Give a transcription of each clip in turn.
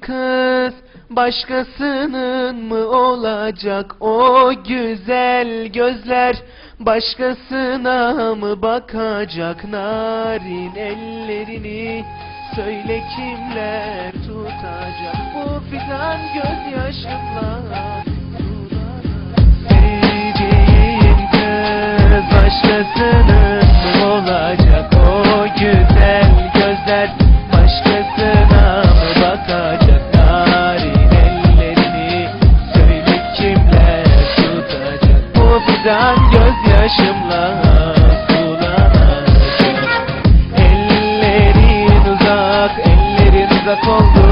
kız başkasının mı olacak o güzel gözler? Başkasına mı bakacak narin ellerini? Söyle kimler tutacak bu fidan gözyaşımla Sevdiğim kız başkasının fidan gözyaşımla sulanacak. Ellerin uzak, ellerin uzak oldu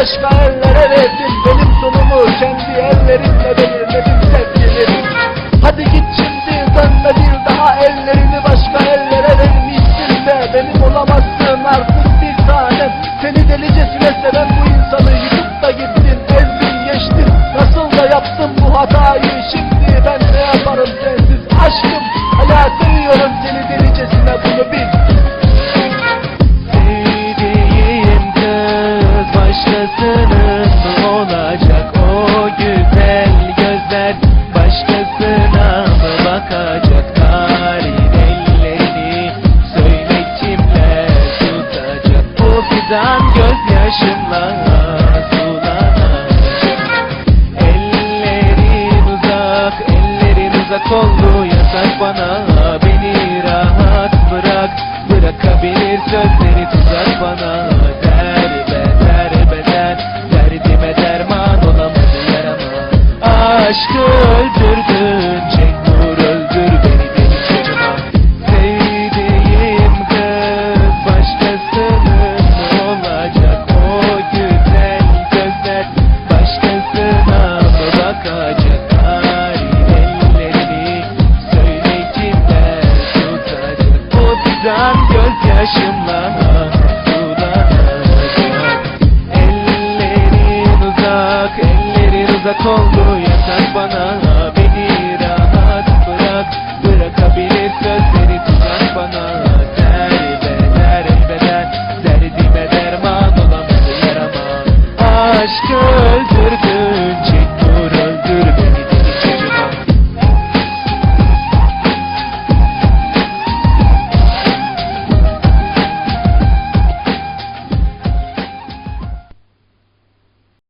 başka ellere verdin Benim sonumu kendi ellerinle belirledin sevgilim. Hadi git şimdi dönme bir daha. Ellerini başka ellere vermişsin de Benim olamazsın artık bir tanem. Seni delicesine fidan gözyaşımla sulanacak Ellerin uzak, ellerin uzak oldu. Yasak bana Beni rahat bırak, bırakabilir sözleri tuzak bana. Derbe, derbeden, derdime derman olamadı yarama. Aşkı öldürdün, fidan gözyaşımla sulanacak Ellerin uzak, ellerin uzak oldu. Yasak bana